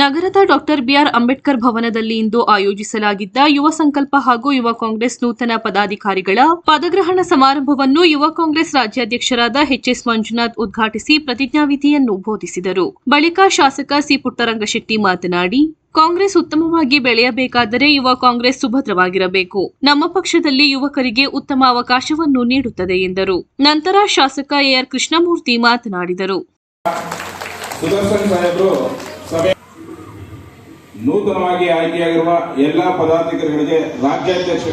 ನಗರದ doctor B R Ambedkar ಭವನದಲ್ಲಿ ಇಂದು ಆಯೋಜಿಸಲಾಗಿದ್ದ ಯುವ ಸಂಕಲ್ಪ ಹಾಗೂ ಯುವ ಕಾಂಗ್ರೆಸ್ ನೂತನ ಪದಾಧಿಕಾರಿಗಳ ಪದಗ್ರಹಣ ಸಮಾರಂಭವನ್ನು ಯುವ ಕಾಂಗ್ರೆಸ್ ರಾಜ್ಯಾಧ್ಯಕ್ಷರಾದ ಎಚ್ಎಸ್ ಮಂಜುನಾಥ್ ಉದ್ಘಾಟಿಸಿ ಪ್ರತಿಜ್ಞಾವಿಧಿಯನ್ನು ಬೋಧಿಸಿದರು ಬಳಿಕ ಶಾಸಕ ಸಿ ಪುಟ್ಟರಂಗಶೆಟ್ಟಿ ಮಾತನಾಡಿ, ಕಾಂಗ್ರೆಸ್ ಉತ್ತಮವಾಗಿ ಬೆಳೆಯಬೇಕಾದರೆ ಯುವ ಕಾಂಗ್ರೆಸ್ ಸುಭದ್ರವಾಗಿರಬೇಕು. ನಮ್ಮ ಪಕ್ಷದಲ್ಲಿ ಯುವಕರಿಗೆ ಉತ್ತಮ ಅವಕಾಶವನ್ನು ನೀಡುತ್ತದೆ ಎಂದರು. ನಂತರ ಶಾಸಕ ಎಆರ್ ಕೃಷ್ಣಮೂರ್ತಿ ಮಾತನಾಡಿದರು. ನೂತನವಾಗಿ ಆಯ್ಕೆಯಾಗಿರುವ ಎಲ್ಲಾ ಪದಾಧಿಕಾರಿಗಳಿಗೆ ರಾಜ್ಯಾಧ್ಯಕ್ಷ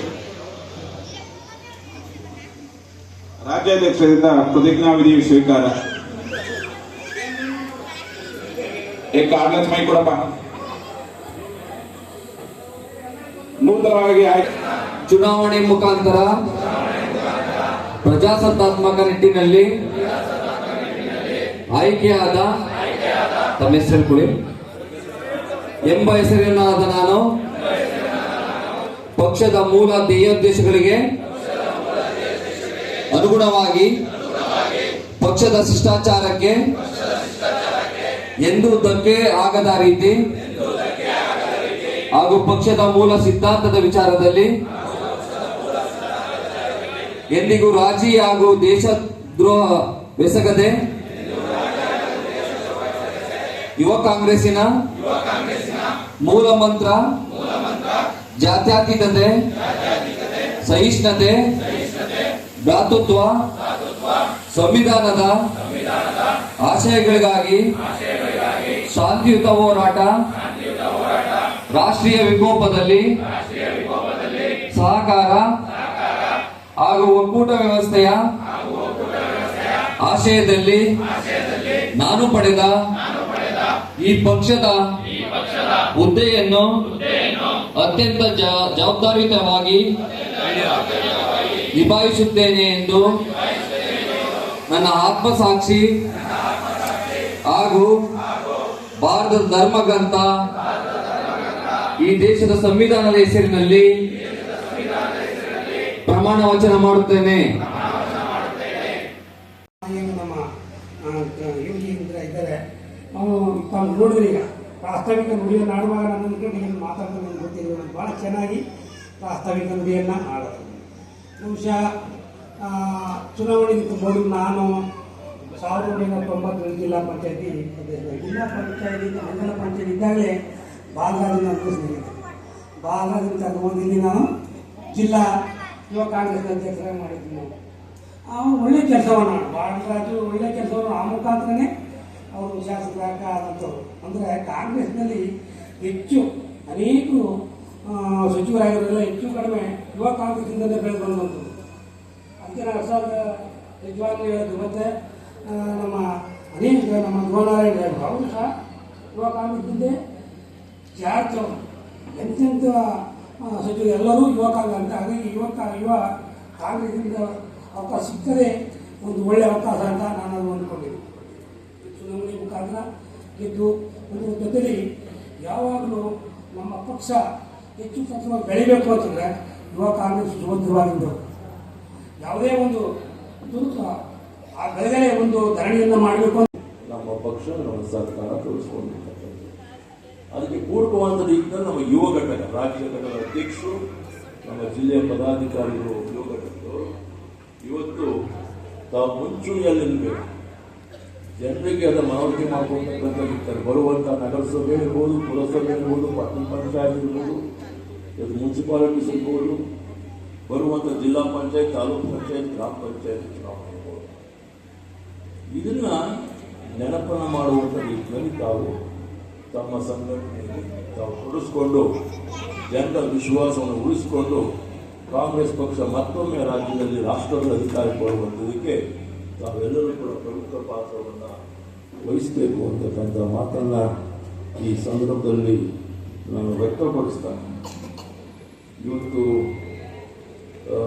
ರಾಜ್ಯಾಧ್ಯಕ್ಷರಿಂದ ಪ್ರತಿಜ್ಞಾವಿಧಿ ಸ್ವೀಕಾರ. ಮೈ ಕೊಡಪ್ಪ. ನೂತನವಾಗಿ ಚುನಾವಣೆ ಮುಖಾಂತರ ಪ್ರಜಾಸತ್ತಾತ್ಮಕ ನಿಟ್ಟಿನಲ್ಲಿ ಆಯ್ಕೆಯಾದ ತಮ್ಮ ಹೆಸರು ಹೇಳ್ಕೊಳ್ಳಿ ಎಂಬ ಹೆಸರಿನಾದ ನಾನು ಪಕ್ಷದ ಮೂಲ ಧ್ಯೇಯೋದ್ದೇಶಗಳಿಗೆ ಅನುಗುಣವಾಗಿ ಪಕ್ಷದ ಶಿಷ್ಟಾಚಾರಕ್ಕೆ ಎಂದು ಧಕ್ಕೆ ಆಗದ ರೀತಿ ಹಾಗೂ ಪಕ್ಷದ ಮೂಲ ಸಿದ್ಧಾಂತದ ವಿಚಾರದಲ್ಲಿ ಎಂದಿಗೂ ರಾಜಿ ಹಾಗೂ ದೇಶದ್ರೋಹ ಬೆಸಗದೆ ಯುವ ಕಾಂಗ್ರೆಸ್ಸಿನ ಮೂಲ ಮಂತ್ರ, ಜಾತ್ಯತೀತತೆ, ಸಹಿಷ್ಣುತೆ, ಭ್ರಾತೃತ್ವ, ಸಂವಿಧಾನದ ಆಶಯಗಳಿಗಾಗಿ ಶಾಂತಿಯುತ ಹೋರಾಟ, ರಾಷ್ಟ್ರೀಯ ವಿಕೋಪದಲ್ಲಿ ಸಹಕಾರ ಹಾಗೂ ಒಕ್ಕೂಟ ವ್ಯವಸ್ಥೆಯ ಆಶಯದಲ್ಲಿ ನಾನು ಪಡೆದ ಈ ಪಕ್ಷದ ಹುದ್ದೆಯನ್ನು ಅತ್ಯಂತ ಜವಾಬ್ದಾರಿಯುತವಾಗಿ ನಿಭಾಯಿಸುತ್ತೇನೆ ಎಂದು ನನ್ನ ಆತ್ಮಸಾಕ್ಷಿ ಹಾಗೂ ಭಾರತದ ಧರ್ಮಗ್ರಂಥ ಈ ದೇಶದ ಸಂವಿಧಾನದ ಹೆಸರಿನಲ್ಲಿ ಪ್ರಮಾಣ ವಚನ ಮಾಡುತ್ತೇನೆ ಏನು ನಮ್ಮ ಆ, ಯೋಗಿ ಇಂದ್ರ ಇದ್ದಾರೆ ಅವನು ತಾವು ನೋಡಿದ್ರೆ ಈಗ ಪ್ರಾಸ್ತಾವಿಕ ಆಡುವಾಗ ನಾಡುವಾಗ ಕೇಳಿ ಏನು ಮಾತಾಡ್ತಾನೆ ನನಗೆ ಗೊತ್ತಿಲ್ಲ. ಭಾಳ ಚೆನ್ನಾಗಿ ಪ್ರಾಸ್ತಾವಿಕ ನುಡಿಯನ್ನು ಆಡೋದು. ಬಹುಶಃ ಚುನಾವಣೆಗಿಂತ ಮೊದಲು ನಾನು ಸಾವಿರದ ಒಂಬೈನೂರ ತೊಂಬತ್ತರಲ್ಲಿ ಜಿಲ್ಲಾ ಪಂಚಾಯತಿ ಜಿಲ್ಲಾ ಪಂಚಾಯತಿ ಮಂಡಲ ಪಂಚಾಯತಿ ಇದ್ದಾಗಲೇ ಬಾಲರಾಜನ ಅನುಭವಿಸಿದ್ದೀನಿ ಬಾಲರಾಜನ ಅನುಭವದಲ್ಲಿ ನಾನು ಜಿಲ್ಲಾ ಯುವ ಕಾಂಗ್ರೆಸ್ ಅಧ್ಯಕ್ಷರಾಗಿ ಮಾಡಿದ್ದೀನಿ ಅವನು ಒಳ್ಳೆ ಕೆಲಸವನ್ನು ಬಾಲರಾಜು ಒಳ್ಳೆ ಕೆಲಸವನ್ನು ಆ ಮುಖಾಂತರನೇ ಅವರು ಶಾಸಕರಾಗ ಆದಂಥವ್ರು ಅಂದರೆ ಕಾಂಗ್ರೆಸ್ನಲ್ಲಿ ಹೆಚ್ಚು ಅನೇಕರು ಸಚಿವರಾಗಿರೋದಿಲ್ಲ ಹೆಚ್ಚು ಕಡಿಮೆ ಯುವ ಕಾಂಗ್ರೆಸ್ಸಿಂದಲೇ ಬೆಳೆದು ಬಂದಂಥದ್ದು ಅದಕ್ಕೆ ನಾನು ಸಾವಿರದ ನಿಜವಾಗ್ಲೂ ಹೇಳೋದು, ಮತ್ತು ನಮ್ಮ ಅನೇಕ ನಮ್ಮ ಧ್ರುವನಾರಾಯಣ ಹೇಳಿದ್ರು ಅವರು ಸಹ ಯುವ ಕಾಂಗ್ರೆಸ್ನಿಂದೇ ಜಾರ್ಜ್ ಅವರು ಎಂತೆಂಥ ಸಚಿವರು ಎಲ್ಲರೂ ಯುವ ಕಾಂಗ್ರೆಸ್ ಅಂತ. ಹಾಗಾಗಿ ಯುವ ಕಾ- ಯುವ ಕಾಂಗ್ರೆಸ್ಸಿಂದ ಅವಕಾಶ ಸಿಗ್ತದೆ ಒಂದು ಒಳ್ಳೆಯ ಅವಕಾಶ ಅಂತ ನಾನು ಅದು ಅಂದ್ಕೊಂಡಿದ್ದೀನಿ. ಗೆದ್ದು ಅದರ ಜೊತೆಲಿ ಯಾವಾಗಲೂ ನಮ್ಮ ಪಕ್ಷ ಹೆಚ್ಚು ತತ್ವ ಬೆಳಿಬೇಕು ಅಂತಂದರೆ ಯುವ ಕಾಂಗ್ರೆಸ್ ಸುಭದ್ರವಾಗಿದ್ದರು ಯಾವುದೇ ಒಂದು ತುರ್ತು ಆ ಬೆಳೆಗಳೇ ಒಂದು ಧರಣಿಯನ್ನು ಮಾಡಬೇಕು ಅಂತ ನಮ್ಮ ಪಕ್ಷ ನಮ್ಮ ಸರ್ಕಾರ ತೋರಿಸ್ಕೊಂಡಿರ್ತಕ್ಕಂಥದ್ದು ಅದಕ್ಕೆ ಪೂರಕವಾದ ರೀತಿಯಲ್ಲಿ ನಮ್ಮ ಯುವ ಘಟಕ, ರಾಜ್ಯ ಘಟಕದ ಅಧ್ಯಕ್ಷರು, ನಮ್ಮ ಜಿಲ್ಲೆಯ ಪದಾಧಿಕಾರಿಗಳು, ಯುವ ಘಟಕದವರು, ಇವತ್ತು ತಾವು ಮುಂಚೂಣಿಯಲ್ಲಿ ನಿಲ್ಲಬೇಕು ಜನರಿಗೆ ಅದನ್ನು ಮನವರಿಕೆ ಮಾಡ್ಕೊಳ್ತಕ್ಕಂಥದ್ದು ಬರುವಂಥ ನಗರಸಭೆ ಇರ್ಬೋದು, ಪುರಸಭೆ ಇರ್ಬೋದು, ಪಟ್ಟಣ ಪಂಚಾಯತ್ ಇರ್ಬೋದು, ಇದು ಮುನ್ಸಿಪಾಲಿಟೀಸ್ ಇರ್ಬೋದು ಜಿಲ್ಲಾ ಪಂಚಾಯತ್, ತಾಲೂಕು ಪಂಚಾಯತ್, ಗ್ರಾಮ ಪಂಚಾಯತ್ ಚುನಾವಣೆ ಇದನ್ನ ನೆನಪನ್ನು ಮಾಡುವಂಥ ರೀತಿಯಲ್ಲಿ ತಾವು ತಮ್ಮ ಸಂಘಟನೆಯಲ್ಲಿ ತಾವು ತೊಡಗಿಸ್ಕೊಂಡು ಜನರ ವಿಶ್ವಾಸವನ್ನು ಉಳಿಸಿಕೊಂಡು, ಕಾಂಗ್ರೆಸ್ ಪಕ್ಷ ಮತ್ತೊಮ್ಮೆ ರಾಜ್ಯದಲ್ಲಿ ರಾಷ್ಟ್ರದ ಅಧಿಕಾರ ಕೊಡುವಂಥದಕ್ಕೆ ತಾವೆಲ್ಲರೂ ಕೂಡ ಪ್ರಮುಖ ಪಾತ್ರವನ್ನು ವಹಿಸಬೇಕು ಅಂತಕ್ಕಂಥ ಮಾತನ್ನು ಈ ಸಂದರ್ಭದಲ್ಲಿ ನಾನು ವ್ಯಕ್ತಪಡಿಸ್ತಾನೆ ಇವತ್ತು